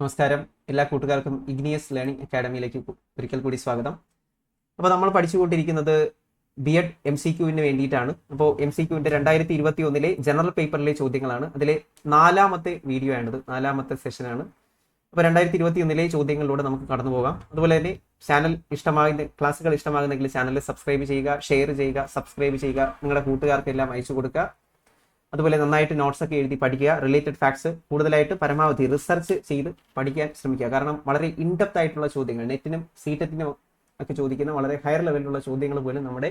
നമസ്കാരം. എല്ലാ കൂട്ടുകാർക്കും ഇഗ്നിയസ് ലേണിംഗ് അക്കാഡമിയിലേക്ക് ഒരിക്കൽ കൂടി സ്വാഗതം. അപ്പോൾ നമ്മൾ പഠിച്ചുകൊണ്ടിരിക്കുന്നത് ബി എഡ് എം സി ക്യൂവിന് വേണ്ടിയിട്ടാണ്. അപ്പോൾ എം സി ക്യുവിന്റെ രണ്ടായിരത്തി ഇരുപത്തി ഒന്നിലെ ജനറൽ പേപ്പറിലെ ചോദ്യങ്ങളാണ്. അതിലെ നാലാമത്തെ വീഡിയോ ആണിത്. നാലാമത്തെ സെഷനാണ് അപ്പോൾ രണ്ടായിരത്തി ഇരുപത്തി ഒന്നിലെ ചോദ്യങ്ങളിലൂടെ നമുക്ക് കടന്നു പോകാം. അതുപോലെ തന്നെ ചാനൽ ഇഷ്ടമാകുന്ന ക്ലാസ്സുകൾ ഇഷ്ടമാകുന്നെങ്കിൽ ചാനൽ സബ്സ്ക്രൈബ് ചെയ്യുക ഷെയർ ചെയ്യുക സബ്സ്ക്രൈബ് ചെയ്യുക. നിങ്ങളുടെ കൂട്ടുകാർക്കെല്ലാം അയച്ചു കൊടുക്കുക. അതുപോലെ നന്നായിട്ട് നോട്ട്സ് ഒക്കെ എഴുതി പഠിക്കുക റിലേറ്റഡ് ഫാക്ട്സ് കൂടുതലായിട്ട് പരമാവധി റിസർച്ച് ചെയ്ത് പഠിക്കാൻ ശ്രമിക്കുക. കാരണം വളരെ ഇൻഡെപ്ത് ആയിട്ടുള്ള ചോദ്യങ്ങൾ നെറ്റിനും സീറ്ററ്റിനും ഒക്കെ ചോദിക്കുന്ന വളരെ ഹയർ ലെവലിലുള്ള ചോദ്യങ്ങൾ പോലും നമ്മുടെ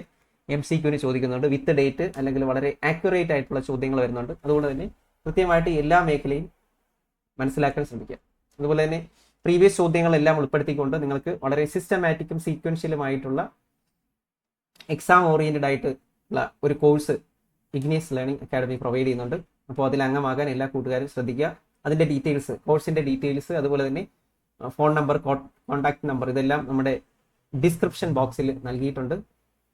എം സി ക്യൂവിന് ചോദിക്കുന്നുണ്ട്. വിത്ത് ഡേറ്റ് അല്ലെങ്കിൽ വളരെ ആക്യുറേറ്റ് ആയിട്ടുള്ള ചോദ്യങ്ങൾ വരുന്നുണ്ട്. അതുകൊണ്ട് തന്നെ കൃത്യമായിട്ട് എല്ലാ മേഖലയും മനസ്സിലാക്കാൻ ശ്രമിക്കുക. അതുപോലെ തന്നെ പ്രീവിയസ് ചോദ്യങ്ങളെല്ലാം ഉൾപ്പെടുത്തിക്കൊണ്ട് നിങ്ങൾക്ക് വളരെ സിസ്റ്റമാറ്റിക്കും സീക്വൻഷ്യലുമായിട്ടുള്ള എക്സാം ഓറിയന്റഡ് ആയിട്ട് ഉള്ള ഒരു course Ignious learning academy provide ചെയ്യുന്നുണ്ട്. അപ്പോൾ അതിൽ അംഗമാകാൻ എല്ലാ കൂട്ടുകാരും ശ്രദ്ധിക്കുക. അതിന്റെ ഡീറ്റെയിൽസ് കോഴ്സിന്റെ ഡീറ്റെയിൽസ് അതുപോലെ തന്നെ ഫോൺ നമ്പർ കോൺടാക്ട് നമ്പർ ഇതെല്ലാം നമ്മുടെ ഡിസ്ക്രിപ്ഷൻ ബോക്സിൽ നൽകിയിട്ടുണ്ട്.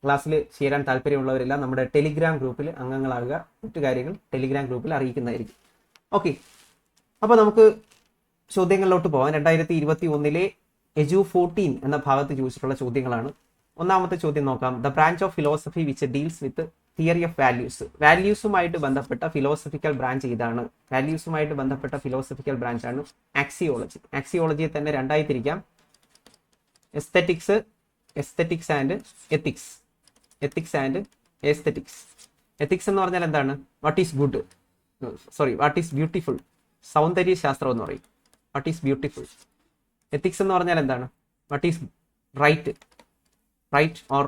ക്ലാസ്സിൽ ചേരാൻ താല്പര്യമുള്ളവരെല്ലാം നമ്മുടെ ടെലിഗ്രാം ഗ്രൂപ്പിൽ അംഗങ്ങളാകുക. മറ്റു കാര്യങ്ങൾ ടെലിഗ്രാം ഗ്രൂപ്പിൽ അറിയിക്കുന്നതായിരിക്കും. ഓക്കെ അപ്പോൾ നമുക്ക് ചോദ്യങ്ങളിലോട്ട് പോകാം. രണ്ടായിരത്തി ഇരുപത്തി ഒന്നിലെ എജു ഫോർട്ടീൻ എന്ന ഭാഗത്ത് ചോദിച്ചിട്ടുള്ള ചോദ്യങ്ങളാണ്. ഒന്നാമത്തെ ചോദ്യം നോക്കാം. The branch of philosophy which deals with theory of values. വാല്യൂസുമായിട്ട് ബന്ധപ്പെട്ട ഫിലോസഫിക്കൽ ബ്രാഞ്ച് ഇതാണ്. വാല്യൂസുമായിട്ട് ബന്ധപ്പെട്ട ഫിലോസഫിക്കൽ ബ്രാഞ്ച് ആണ് ആക്സിയോളജി. ആക്സിയോളജിയെ തന്നെ രണ്ടായി തിരിക്കാം. Aesthetics aesthetics and ethics ethics and aesthetics ethics എന്ന് പറഞ്ഞാൽ എന്താണ്? What is good sorry what is beautiful സൗന്ദര്യ ശാസ്ത്രം എന്ന് പറയും. വാട്ട് ഈസ് ബ്യൂട്ടിഫുൾ എത്തിക്സ് എന്ന് പറഞ്ഞാൽ എന്താണ്? What is right right or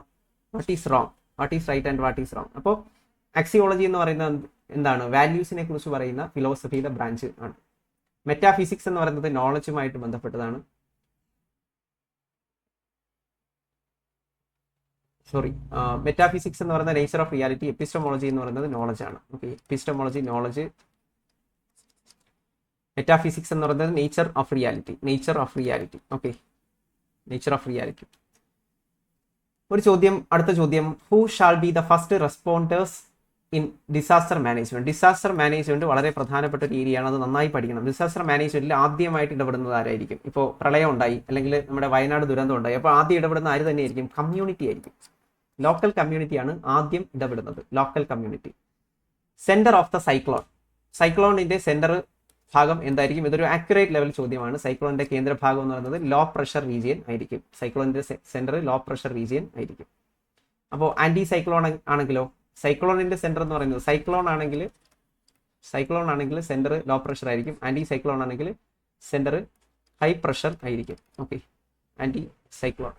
what is wrong what is right and what is wrong അപ്പോൾ ആക്സിയോളജി എന്ന് പറയുന്ന എന്താണ്? വാല്യൂസിനെ കുറിച്ച് പറയുന്ന ഫിലോസഫിയുടെ ബ്രാഞ്ച് ആണ്. മെറ്റാഫിസിക്സ് എന്ന് പറയുന്നത് നോളജുമായിട്ട് ബന്ധപ്പെട്ടതാണ്. സോറി മെറ്റാഫിസിക്സ് എന്ന് പറയുന്ന നേച്ചർ ഓഫ് റിയാലിറ്റി എപ്പിസ്റ്റമോളജി എന്ന് പറയുന്നത് നോളജ് ആണ്. ഓക്കെ എപ്പിസ്റ്റമോളജി നോളജ് മെറ്റാഫിസിക്സ് എന്ന് പറയുന്നത് nature of reality nature of reality okay nature of reality ഒരു ചോദ്യം അടുത്ത ചോദ്യം. Who shall be the first responders in disaster management disaster management വളരെ പ്രധാനപ്പെട്ട ഒരു ഏരിയയാണ് അത് നന്നായി പഠിക്കണം. ഡിസാസ്റ്റർ മാനേജ്മെന്റിൽ ആദ്യമായിട്ട് ഇടപെടുന്നത് ആരായിരിക്കും? ഇപ്പോൾ പ്രളയം ഉണ്ടായി. അല്ലെങ്കിൽ നമ്മുടെ വയനാട് ദുരന്തം ഉണ്ടായി. അപ്പോൾ ആദ്യം ഇടപെടുന്ന ആര് തന്നെയായിരിക്കും? കമ്മ്യൂണിറ്റി ആയിരിക്കും. ലോക്കൽ കമ്മ്യൂണിറ്റിയാണ് ആദ്യം ഇടപെടുന്നത്. Local community centre of the cyclone സൈക്ലോണിന്റെ centre ഭാഗം എന്തായിരിക്കും? ഇതൊരു ആക്യുറേറ്റ് ലെവൽ ചോദ്യമാണ്. സൈക്ലോണിന്റെ കേന്ദ്രഭാഗം എന്ന് പറയുന്നത് ലോ പ്രഷർ റീജിയൻ ആയിരിക്കും. സൈക്ലോണിന്റെ സെന്റർ ലോ പ്രഷർ റീജിയൻ ആയിരിക്കും. അപ്പോൾ ആന്റി സൈക്ലോൺ ആണെങ്കിലോ? സൈക്ലോണിന്റെ സെന്റർ എന്ന് പറയുന്നത് സൈക്ലോൺ ആണെങ്കിൽ സൈക്ലോൺ ആണെങ്കിൽ സെന്റർ ലോ പ്രഷർ ആയിരിക്കും. ആന്റി സൈക്ലോൺ ആണെങ്കിൽ സെന്റർ ഹൈ പ്രഷർ ആയിരിക്കും. ഓക്കെ ആന്റി സൈക്ലോൺ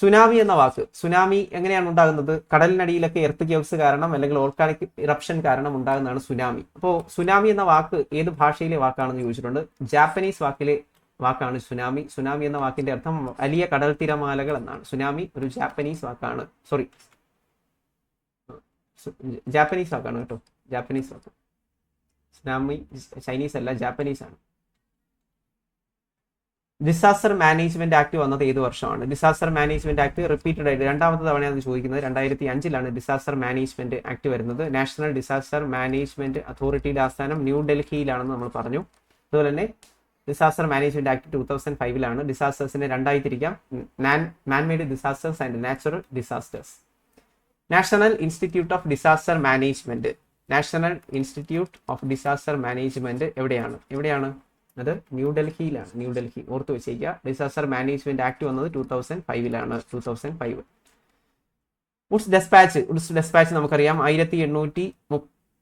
സുനാമി എന്ന വാക്ക് സുനാമി എങ്ങനെയാണ് ഉണ്ടാകുന്നത്? കടലിനടിയിലൊക്കെ എർത്ത് കേവ്സ് കാരണം അല്ലെങ്കിൽ ഓൾക്കാനിക് ഇറപ്ഷൻ കാരണം ഉണ്ടാകുന്നതാണ് സുനാമി. അപ്പോൾ സുനാമി എന്ന വാക്ക് ഏത് ഭാഷയിലെ വാക്കാണെന്ന് ചോദിച്ചിട്ടുണ്ട്? ജാപ്പനീസ് വാക്കിലെ വാക്കാണ് സുനാമി. സുനാമി എന്ന വാക്കിന്റെ അർത്ഥം വലിയ കടൽ തിരമാലകൾ എന്നാണ്. സുനാമി ഒരു ജാപ്പനീസ് വാക്കാണ്. സോറി ജാപ്പനീസ് വാക്കാണ് കേട്ടോ. ജാപ്പനീസ് വാക്ക്. സുനാമി ചൈനീസ് അല്ല ജാപ്പനീസ് ആണ്. ഡിസാസ്റ്റർ മാനേജ്മെന്റ് ആക്ട് വന്നത് ഏത് വർഷമാണ്? ഡിസാസ്റ്റർ മാനേജ്മെന്റ് ആക്ട് റിപ്പീറ്റഡ് ആയിട്ട് രണ്ടാമത്തെ തവണയാണ് ചോദിക്കുന്നത്. രണ്ടായിരത്തി അഞ്ചിലാണ് ഡിസാസ്റ്റർ മാനേജ്മെന്റ് ആക്ട് വരുന്നത് നാഷണൽ ഡിസാസ്റ്റർ മാനേജ്മെന്റ് അതോറിറ്റിയുടെ ആസ്ഥാനം ന്യൂഡൽഹിയിലാണെന്ന് നമ്മൾ പറഞ്ഞു. അതുപോലെ തന്നെ disaster management act two thousand ഫൈവിലാണ് ഡിസാസ്റ്റേഴ്സിനെ രണ്ടായി തിരിക്കാം manmade disasters and natural disasters national institute of disaster management national institute of disaster management എവിടെയാണ്? എവിടെയാണ്? അത് ന്യൂഡൽഹിയിലാണ് ന്യൂഡൽഹി ഓർത്ത് വെച്ചേക്കുക. ഡിസാസ്റ്റർ മാനേജ്മെന്റ് ആക്ട് വന്നത് two thousand ഫൈവിലാണ് two thousand five Wood's despatch Wood's despatch നമുക്കറിയാം. ആയിരത്തി എണ്ണൂറ്റി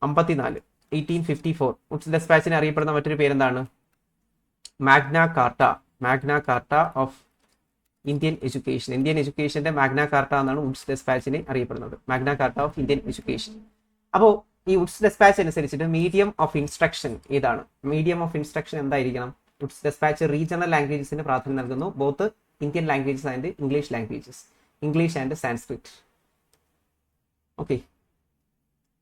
അമ്പത്തിനാല് എയ്റ്റീൻ ഫിഫ്റ്റി ഫോർ ഉഡ്സ് ഡെസ്പാച്ചിനെ അറിയപ്പെടുന്ന മറ്റൊരു പേരെന്താണ്? Magna Carta Magna Carta of Indian education Indian എഡ്യൂക്കേഷന്റെ Magna Carta എന്നാണ് ഉഡ്സ് ഡെസ്പാച്ചിനെ അറിയപ്പെടുന്നത്. Magna Carta of Indian education അപ്പോൾ ഈ ഉഡ്സ് ഡെസ്പാച്ച് അനുസരിച്ചിട്ട് മീഡിയം ഓഫ് ഇൻസ്ട്രക്ഷൻ ഇതാണ് മീഡിയം ഓഫ് ഇൻസ്ട്രക്ഷൻ എന്തായിരിക്കണം? ഉഡ്സ് ഡെസ്പാച്ച് റീജിയണൽ ലാംഗ്വേജസിന് പ്രാധാന്യം നൽകുന്നു. Both Indian languages and English languages English and Sanskrit okay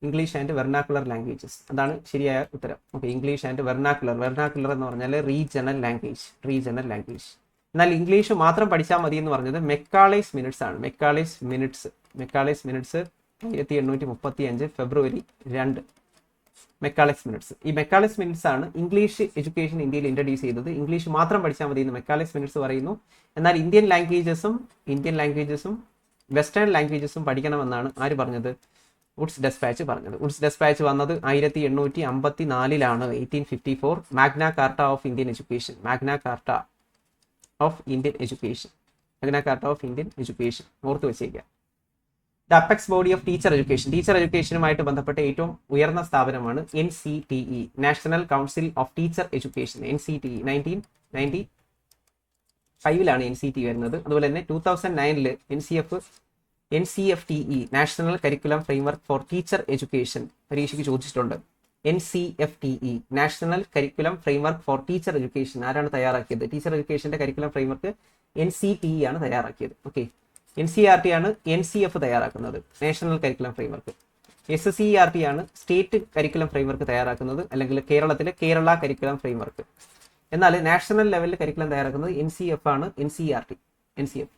English and vernacular languages അതാണ് ശരിയായ ഉത്തരം. Okay English and vernacular vernacular എന്ന് പറഞ്ഞാൽ റീജിയണൽ ലാംഗ്വേജ് റീജിയണൽ ലാംഗ്വേജ് എന്നാൽ ഇംഗ്ലീഷ് മാത്രം പഠിച്ചാൽ മതി എന്ന് പറഞ്ഞത് മെക്കാളേസ് മിനിറ്റ്സ് ആണ്. മെക്കാളേസ് മിനിറ്റ്സ് മെക്കാളേസ് മിനിറ്റ്സ് ആയിരത്തി എണ്ണൂറ്റി മുപ്പത്തി അഞ്ച് ഫെബ്രുവരി രണ്ട്. Macaulay's minutes. ഈ മെക്കാളിക്സ് മിനിറ്റ്സ് ആണ് ഇംഗ്ലീഷ് എഡ്യൂക്കേഷൻ ഇന്ത്യയിൽ ഇൻട്രൊഡ്യൂസ് ചെയ്തത്. ഇംഗ്ലീഷ് മാത്രം പഠിച്ചാൽ മതി എന്ന് മെക്കാളിക്സ് മിനിറ്റ്സ് പറയുന്നു. എന്നാൽ ഇന്ത്യൻ ലാംഗ്വേജസും ഇന്ത്യൻ ലാംഗ്വേജസും വെസ്റ്റേൺ ലാംഗ്വേജസും പഠിക്കണമെന്നാണ് ആര് പറഞ്ഞത്? വുഡ്സ് ഡെസ്പാച്ച് പറഞ്ഞത്. വുഡ്സ് ഡെസ്പാച്ച് വന്നത് ആയിരത്തി എണ്ണൂറ്റി അമ്പത്തി നാലിലാണ് eighteen fifty four. Magna Carta of Indian education. Magna Carta of Indian education. Magna Carta of Indian education. ഓർത്ത് വെച്ചേക്കുക the apex body of teacher education teacher എഡ്യൂക്കേഷനുമായിട്ട് ബന്ധപ്പെട്ട ഏറ്റവും ഉയർന്ന സ്ഥാപനമാണ് N C T E national council of teacher education N C T E nineteen ninety ഫൈവിലാണ് N C T വരുന്നത്. അതുപോലെ തന്നെ two thousand നയനിൽ N C F N C F T E national curriculum framework for teacher education പരീക്ഷയ്ക്ക് ചോദിച്ചിട്ടുണ്ട്. N C F T E national curriculum framework for teacher education ആരാണ് തയ്യാറാക്കിയത്? Teacher എഡ്യൂക്കേഷന്റെ curriculum framework N C T E ആണ് തയ്യാറാക്കിയത്. Okay N C R T ആണ് N C F തയ്യാറാക്കുന്നത്. National curriculum framework S C R T ആണ് state curriculum framework തയ്യാറാക്കുന്നത് അല്ലെങ്കിൽ കേരളത്തിലെ കേരള കരിക്കുലം ഫ്രെയിംവർക്ക് എന്നാൽ നാഷണൽ ലെവലിൽ കരിക്കുലം തയ്യാറാക്കുന്നത് എൻ സി എഫ് ആണ് N C R T N C F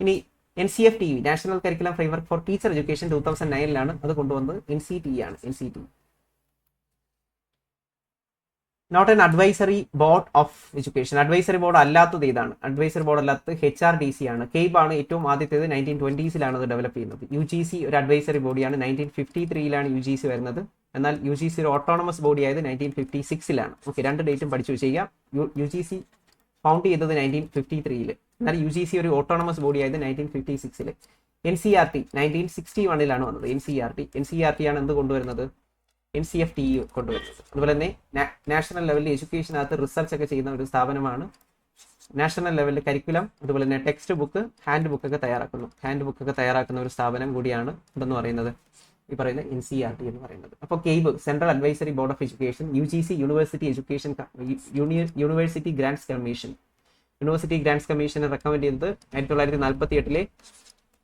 ഇനി N C F T V national curriculum framework for teacher education two thousand നയനിലാണ് അത് കൊണ്ടുവന്നത് എൻ സി ടി ആണ് N C T not N advisory board of education advisory board അല്ലാത്തത് ഇതാണ് advisory board അല്ലാത്തത് H R D C ആണ്. CABE ആണ് ഏറ്റവും ആദ്യത്തേത് നയന്റീൻ ട്വന്റീസിലാണ് അത് ഡെവലപ്പ് ചെയ്യുന്നത്. യു ജി സി ഒരു അഡ്വൈസറി ബോഡിയാണ് നയന്റീൻ ഫിഫ്റ്റി ത്രീയിലാണ് യു ജി സി വരുന്നത്. എന്നാൽ യു ജി സി ഒരു ഓട്ടോണമസ് ബോഡി ആയത് നയന്റീൻ ഫിഫ്റ്റി സിക്സിലാണ് ഓക്കെ രണ്ട് ഡേറ്റും പഠിച്ചു. വെച്ചേക്കാം യു ജി സി ഫൗണ്ട് ചെയ്തത് നയന്റീൻ ഫിഫ്റ്റി ത്രീയിൽ എന്നാൽ യു ജി സി ഒരു ഓട്ടോണമസ് ബോഡി ആയത് നയന്റീൻ ഫിഫ്റ്റി സിക്സിൽ N C R T nineteen sixty വണ്ണിലാണ് വന്നത്. N C R T N C R T ആണ് എന്ത് കൊണ്ടുവരുന്നത്? എൻ സി എഫ് ടി കൊണ്ടുവരുന്നത്. അതുപോലെ തന്നെ നാഷണൽ ലെവലിൽ എഡ്യൂക്കേഷനകത്ത് റിസർച്ച് ഒക്കെ ചെയ്യുന്ന ഒരു സ്ഥാപനമാണ് നാഷണൽ ലെവലിൽ കരിക്കുലം അതുപോലെ തന്നെ ടെക്സ്റ്റ് ബുക്ക് ഹാൻഡ് ബുക്ക് ഒക്കെ തയ്യാറാക്കുന്നു. ഹാൻഡ് ബുക്ക് ഒക്കെ തയ്യാറാക്കുന്ന ഒരു സ്ഥാപനം കൂടിയാണ് ഇതെന്ന് പറയുന്നത്. ഈ പറയുന്ന എൻ സി ആർ ടി എന്ന് പറയുന്നത്. അപ്പോൾ CABE central advisory board of education U G C university education university grants commission university grants കമ്മീഷനെ റെക്കമെൻഡ് ചെയ്തത് ആയിരത്തി തൊള്ളായിരത്തി നാൽപ്പത്തി എട്ടിലെ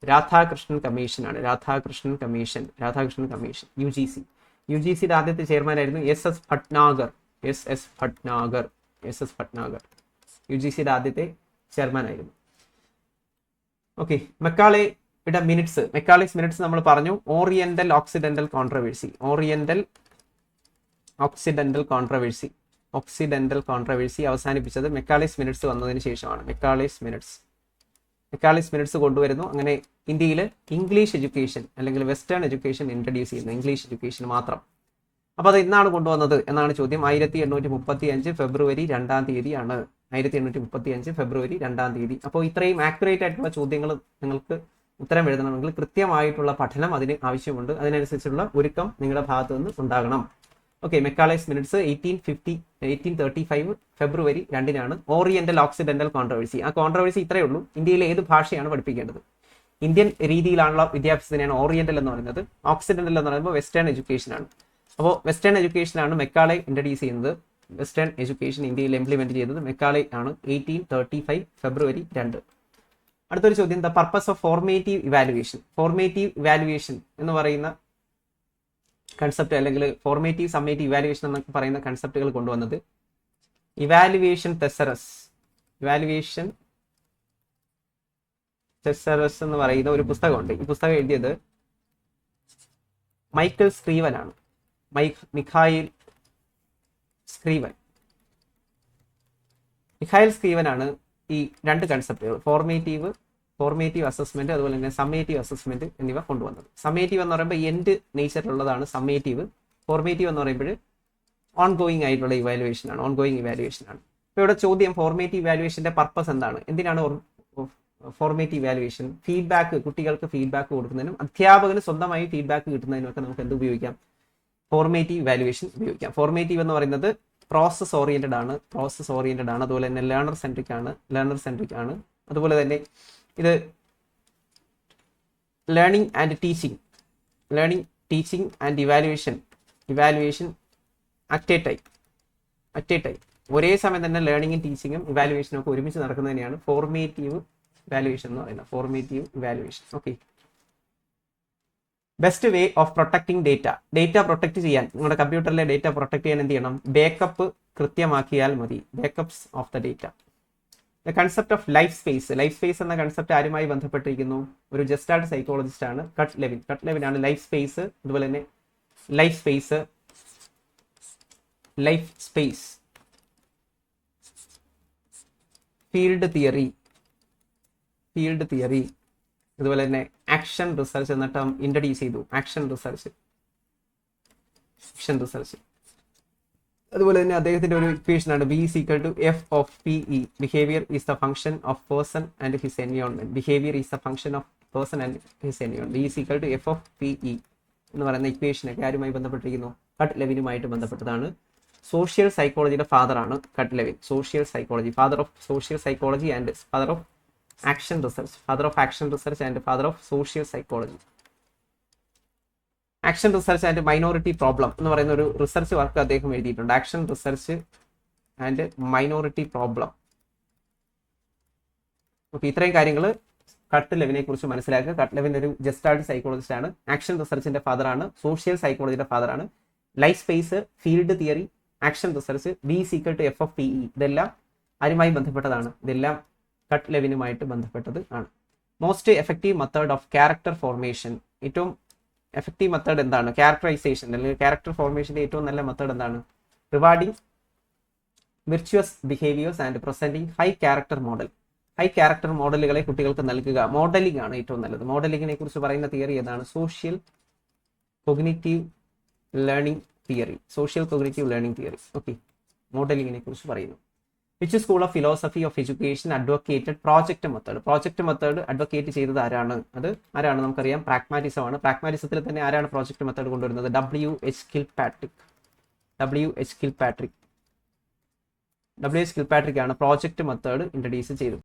രാധാകൃഷ്ണൻ കമ്മീഷനാണ് Radhakrishnan commission Radhakrishnan commission U G C U G സിയുടെ ആദ്യത്തെ ചെയർമാനായിരുന്നു S S Bhatnagar. S S Bhatnagar. S S Bhatnagar. U G സിയുടെ ആദ്യത്തെ ചെയർമാനായിരുന്നു. ഓക്കെ മെക്കാളെ ഇവിടെ മിനിറ്റ്സ്. മെക്കാളിക്സ് മിനിറ്റ്സ് നമ്മൾ പറഞ്ഞു. Oriental occidental controversy. Oriental occidental controversy. Occidental controversy അവസാനിപ്പിച്ചത് Macaulay's minutes വന്നതിന് ശേഷമാണ്. മെക്കാളിക്സ് മിനിറ്റ്സ്. മെക്കാളിക്സ് മിനിറ്റ്സ് കൊണ്ടുവരുന്നു. അങ്ങനെ ഇന്ത്യയിൽ ഇംഗ്ലീഷ് എഡ്യൂക്കേഷൻ അല്ലെങ്കിൽ വെസ്റ്റേൺ എഡ്യൂക്കേഷൻ ഇൻട്രൊഡ്യൂസ് ചെയ്യുന്നു. ഇംഗ്ലീഷ് എഡ്യൂക്കേഷൻ മാത്രം. അപ്പോൾ അത് ഇന്നാണ് കൊണ്ടുവന്നത് എന്നാണ് ചോദ്യം. ആയിരത്തി എണ്ണൂറ്റി മുപ്പത്തി അഞ്ച് ഫെബ്രുവരി രണ്ടാം തീയതിയാണ്. ആയിരത്തി എണ്ണൂറ്റി മുപ്പത്തി അഞ്ച് ഫെബ്രുവരി രണ്ടാം തീയതി. അപ്പോൾ ഇത്രയും ആക്യുറേറ്റ് ആയിട്ടുള്ള ചോദ്യങ്ങൾ നിങ്ങൾക്ക് ഉത്തരം എഴുതണമെങ്കിൽ കൃത്യമായിട്ടുള്ള പഠനം അതിന് ആവശ്യമുണ്ട്. അതിനനുസരിച്ചുള്ള ഒരുക്കം നിങ്ങളുടെ ഭാഗത്തു നിന്ന് ഉണ്ടാകണം. Okay Macaulay's minutes eighteen fifty eighteen thirty five ഫെബ്രുവരി രണ്ടിനാണ് ഓറിയന്റൽ ഓക്സിഡന്റൽ കോൺട്രവേഴ്സി ആ കോൺട്രവേഴ്സി ഇത്രയേ ഉള്ളൂ. ഇന്ത്യയിലെ ഏത് ഭാഷയാണ് പഠിപ്പിക്കേണ്ടത്? ഇന്ത്യൻ രീതിയിലാണുള്ള വിദ്യാഭ്യാസത്തിനെയാണ് ഓറിയന്റൽ എന്ന് പറയുന്നത്. ഓക്സിഡന്റൽ എന്ന് പറയുമ്പോൾ വെസ്റ്റേൺ എഡ്യൂക്കേഷൻ ആണ്. അപ്പോൾ വെസ്റ്റേൺ എഡ്യൂക്കേഷൻ ആണ് മെക്കാളെ ഇൻട്രഡ്യൂസ് ചെയ്യുന്നത്. വെസ്റ്റേൺ എഡ്യൂക്കേഷൻ ഇന്ത്യയിൽ ഇംപ്ലിമെന്റ് ചെയ്തത് മെക്കാളെ ആണ് എയ്റ്റീൻ തേർട്ടി ഫൈവ് ഫെബ്രുവരി രണ്ട്. അടുത്തൊരു ചോദ്യം the purpose of formative evaluation formative evaluation എന്ന് പറയുന്ന കൺസെപ്റ്റ് അല്ലെങ്കിൽ ഫോർമേറ്റീവ് സമ്മേറ്റീവ് ഇവാലുവേഷൻ എന്നൊക്കെ പറയുന്ന കൺസെപ്റ്റുകൾ കൊണ്ടുവന്നത്. ഇവാലുവേഷൻ തെസറസ് ഇവാലുവേഷൻ തെസറസ് എന്ന് പറയുന്ന ഒരു പുസ്തകമുണ്ട്. ഈ പുസ്തകം എഴുതിയത് മൈക്കിൾ സ്ക്രീവൻ ആണ്. Mike Mikhail Scriven Mikhail Scriven ആണ് ഈ രണ്ട് കൺസെപ്റ്റുകൾ ഫോർമേറ്റീവ് ഫോർമേറ്റീവ് അസസ്മെന്റ് അതുപോലെ തന്നെ സമ്മേറ്റീവ് അസസ്മെന്റ് എന്നിവ കൊണ്ടുവന്നത്. സമ്മേറ്റീവ് എന്ന് പറയുമ്പോൾ എൻഡ് നേച്ചറിലുള്ളതാണ് സമ്മേറ്റീവ് ഫോർമേറ്റീവ് എന്ന് പറയുമ്പോൾ ഓൺ ഗോയിങ് ആയിട്ടുള്ള ഇവാലുവേഷൻ ആണ് ഓൺ ഗോയിങ് ഇവാലുവേഷൻ ആണ്. ഇപ്പോൾ ഇവിടെ ചോദ്യം ഫോർമേറ്റീവ് ഇവാലുവേഷന്റെ പർപ്പസ് എന്താണ്? എന്തിനാണ് ഫോർമേറ്റീവ് ഇവാലുവേഷൻ ഫീഡ്ബാക്ക് കുട്ടികൾക്ക് ഫീഡ്ബാക്ക് കൊടുക്കുന്നതിനും അധ്യാപകന് സ്വന്തമായി ഫീഡ്ബാക്ക് കിട്ടുന്നതിനും ഒക്കെ നമുക്ക് എന്ത് ഉപയോഗിക്കാം? ഫോർമേറ്റീവ് ഇവാലുവേഷൻ ഉപയോഗിക്കാം. ഫോർമേറ്റീവ് എന്ന് പറയുന്നത് പ്രോസസ് ഓറിയന്റഡ് ആണ് പ്രോസസ് ഓറിയന്റഡ് ആണ്. അതുപോലെ തന്നെ ലേണർ സെൻട്രിക് ആണ് ലേണർ സെൻട്രിക് ആണ്. അതുപോലെ തന്നെ ഇത് learning and teaching learning teaching and evaluation evaluation at a time at a time ഒരേ സമയം തന്നെ ലേണിങ്ങും ടീച്ചിങ്ങും ഇവാലുവേഷനും ഒക്കെ ഒരുമിച്ച് നടക്കുന്നതിനെയാണ് ഫോർമേറ്റീവ് ഇവാലുവേഷൻ എന്ന് പറയുന്നത്. Formative evaluation okay best way of protecting data data protect ചെയ്യാൻ നിങ്ങളുടെ കമ്പ്യൂട്ടറിലെ ഡേറ്റ പ്രൊട്ടക്ട് ചെയ്യാൻ എന്ത് ചെയ്യണം? ബേക്കപ്പ് കൃത്യമാക്കിയാൽ മതി. Backups of the data the concept of life space life space എന്ന കൺസെപ്റ്റ് ആരുമായി ബന്ധപ്പെട്ടിരിക്കുന്നു? ഒരു ജസ്റ്റാർഡ് സൈക്കോളജിസ്റ്റ് ആണ്. കട്ട് ലെവിൻ കട്ട് ലെവിൻ ആണ് ലൈഫ് സ്പേസ് അതുപോലെ തന്നെ life space life space field theory field theory അതുപോലെ തന്നെ ആക്ഷൻ റിസർച്ച് എന്ന ടേം ഇൻട്രഡ്യൂസ് ചെയ്തു. ആക്ഷൻ റിസർച്ച് ആക്ഷൻ റിസർച്ച് അതുപോലെ തന്നെ അദ്ദേഹത്തിന്റെ ഒരു ഇക്വേഷനാണ് B equal to F of P E behaviour is the function of person and his environment behaviour is the function of person and his environment B equal to F of P E എന്ന് പറയുന്ന ഇക്വേഷനൊക്കെ ആരുമായി ബന്ധപ്പെട്ടിരിക്കുന്നു? Kurt ലെവിനുമായിട്ട് ബന്ധപ്പെട്ടതാണ് social സൈക്കോളജിയുടെ ഫാദറാണ് Kurt Lewin social psychology father of social psychology and father of action research father of action research and father of social psychology action research and minority problem എന്ന് പറയുന്ന ഒരു റിസർച്ച് വർക്ക് അദ്ദേഹം എഴുതിയിട്ടുണ്ട്. Action research and minority problem okay ഇത്രയും കാര്യങ്ങൾ Kurt ലെവിനെ കുറിച്ച് മനസ്സിലാക്കുക. കട്ട് ലെവിൻ ഒരു ജസ്റ്റാർഡ് സൈക്കോളജിസ്റ്റ് ആണ്. ആക്ഷൻ റിസർച്ചിന്റെ ഫാദറാണ് സോഷ്യൽ സൈക്കോളജിയുടെ ഫാദറാണ് life space field theory action research B equal to F F P E ഇതെല്ലാം ആരുമായി ബന്ധപ്പെട്ടതാണ്? ഇതെല്ലാം കട്ട് ലെവിനുമായിട്ട് ബന്ധപ്പെട്ടത് ആണ്. Most effective method of character formation ഏറ്റവും എഫക്റ്റീവ് മെത്തേഡ് എന്താണ്? ക്യാരക്ടറൈസേഷൻ അല്ലെങ്കിൽ ക്യാരക്ടർ ഫോർമേഷന്റെ ഏറ്റവും നല്ല മെത്തേഡ് എന്താണ്? Rewarding virtuous behaviours and presenting high character model high character മോഡലുകളെ കുട്ടികൾക്ക് നൽകുക. മോഡലിംഗ് ആണ് ഏറ്റവും നല്ലത്. മോഡലിങ്ങിനെ കുറിച്ച് പറയുന്ന തിയറി ഏതാണ്? Social cognitive learning theory social cognitive learning theory okay മോഡലിങ്ങിനെ കുറിച്ച് പറയുന്നു. Which school of philosophy of education advocated project method project method advocate ചെയ്തത് ആരാണ്? അത് ആരാണ് നമുക്കറിയാം? പ്രാഗ്മാറ്റിസം ആണ്. പ്രാഗ്മാറ്റിസത്തിൽ തന്നെ ആരാണ് പ്രോജക്റ്റ് മെത്തേഡ് കൊണ്ടുവരുന്നത്? W H Kilpatrick W H Kilpatrick W H Kilpatrick ആണ് പ്രോജക്റ്റ് മെത്തേഡ് ഇൻട്രഡ്യൂസ് ചെയ്തത്.